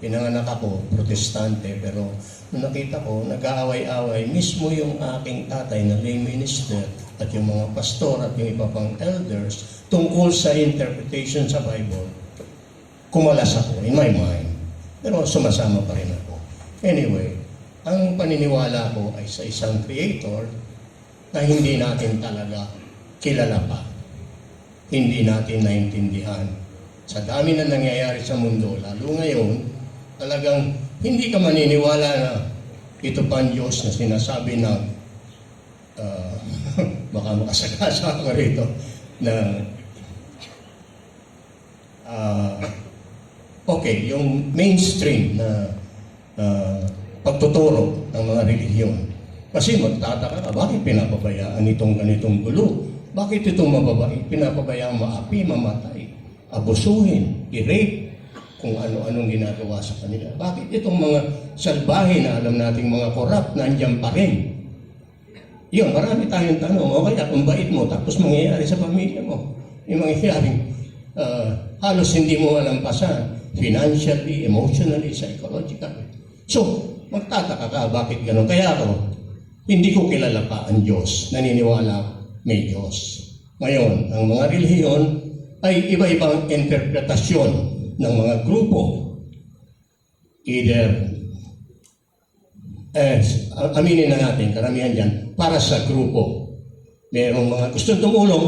Pinanganak ako, protestante, pero nung nakita ko, nag-aaway-away, mismo yung aking tatay na lay minister at yung mga pastor at yung iba pang elders tungkol sa interpretation sa Bible, kumalas ako in my mind. Pero sumasama pa rin ako. Anyway, ang paniniwala ko ay sa isang creator na hindi natin talaga kilala pa. Hindi natin naintindihan. Sa dami na nangyayari sa mundo, lalo ngayon, talagang hindi ka maniniwala na ito pa ang Diyos na sinasabi na ah, baka makasagasa ako rito na ah, okay, yung mainstream na ah, pagtuturo ng mga relihiyon. Kasi magtataka ka, bakit pinapabayaan itong ganitong gulo? Bakit itong mababait pinapabayaan maapi, mamatay, abusuhin, i-rape, kung ano-anong ginagawa sa kanila? Bakit itong mga salbahe na alam nating mga korap, nandiyan pa rin? Yun, marami tayong tanong. O kaya kung bait mo, tapos mangyayari sa pamilya mo. Yung mangyayaring ah, halos hindi mo alampasan. Financially, emotionally, psychologically. So, magtataka ka, bakit ganun? Kaya ako, hindi ko kilala pa ang Diyos. Naniniwala may Diyos. Ngayon, ang mga relihiyon ay iba-ibang interpretasyon ng mga grupo. Either eh, aminin na natin, karamihan dyan, para sa grupo. Merong mga gusto tumulong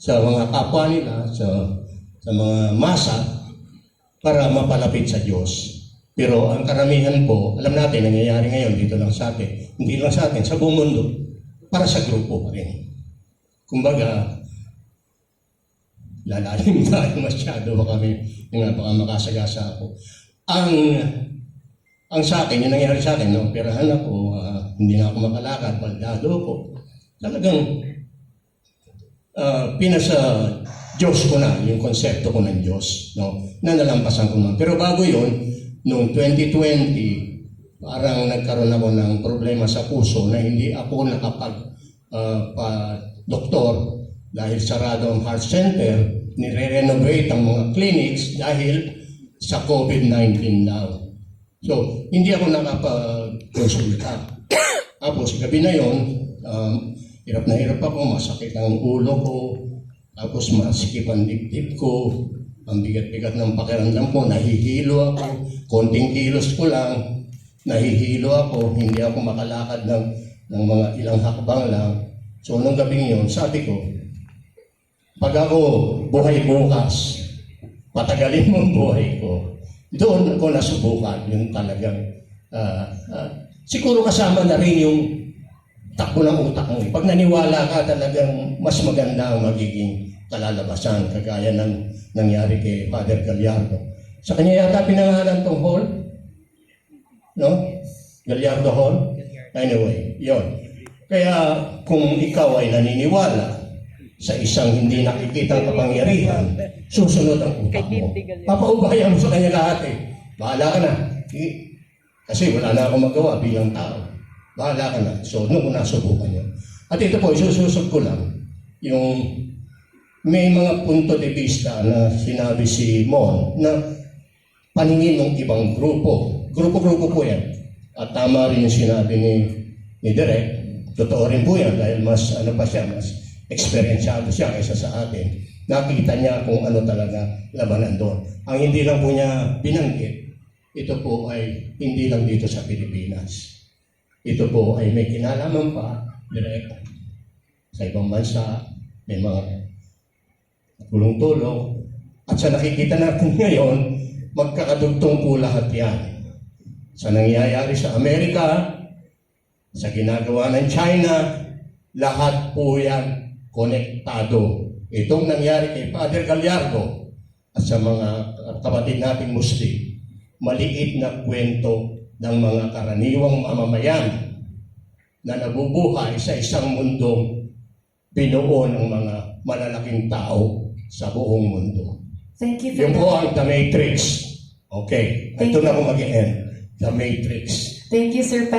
sa mga kapwa nila, sa, sa mga masa, para mapalapit sa Diyos. Pero ang karamihan po, alam natin, nangyayari ngayon dito lang sa atin, hindi lang sa atin, sa buong mundo, para sa grupo pa rin. Kumbaga, lalalim tayo masyado, baka may, nga, baka makasagasa ako. Ang ang sa akin, yung nangyari sa akin, no, perahan ako, ah, hindi na ako makalakad, baldado ko. Talagang uh, pinasa Diyos ko na, yung konsepto ko ng Diyos, no, na nalampasan ko na. Pero bago yun, noong 2020, parang nagkaroon ako ng problema sa puso na hindi ako nakapag ah, pa doktor dahil sarado ang heart center, nire-renovate ang mga clinics dahil sa COVID-19 daw. So, hindi ako nakapag-consulta. Tapos, gabi na yon, um, hirap na hirap ako, masakit ang ulo ko, tapos masikip ang dibdib ko, ang bigat-bigat ng pakiramdam ko, nahihilo ako, konting kilos ko lang, nahihilo ako, hindi ako makalakad ng, ng mga ilang hakbang lang. So, nung gabi yon, sabi ko, pag ako buhay bukas, patagalin mo buhay ko. Doon ko nasubukan yung talagang, ah, ah, siguro kasama na rin yung takbo ng utak mo. Pag naniwala ka talagang mas maganda ang magiging kalalabasan, kagaya ng nangyari kay Father Gallardo. Sa kanya yata pinangalan tong hall? No? Gallardo Hall? Anyway, yon. Kaya kung ikaw ay naniniwala sa isang hindi nakikitang kapangyarihan, susunod ang utak mo. Papaubayan mo sa kanya lahat eh. Bahala ka na. Eh, Kasi wala na akong magawa bilang tao. Bahala ka na. So, nung ko nasubukan yun. At ito po, isususog ko lang yung may mga punto de vista na sinabi si Mon na paningin ng ibang grupo. Grupo-grupo po yan. At tama rin yung sinabi ni, ni Derek. Totoo rin po yan dahil mas ano pa siya, mas eksperyensyado siya kaysa sa atin. Nakita niya kung ano talaga labanan doon. Ang hindi lang po niya binanggit, ito po ay hindi lang dito sa Pilipinas. Ito po ay may kinalaman pa direct sa ibang bansa, may mga tulong-tulong. At sa nakikita natin ngayon, magkakadugtong po lahat yan. Sa nangyayari sa Amerika, sa ginagawa ng China, lahat po yan konektado. Itong nangyari kay Father Gallardo at sa mga kapatid nating Muslim, maliit na kwento ng mga karaniwang mamamayan na nabubuhay sa isang mundong binuo ng mga malalaking tao sa buong mundo. Thank you for Yung po ang The Matrix. Okay, Thank ito na you. ako mag-end. The Matrix. Thank you, Sir Pat.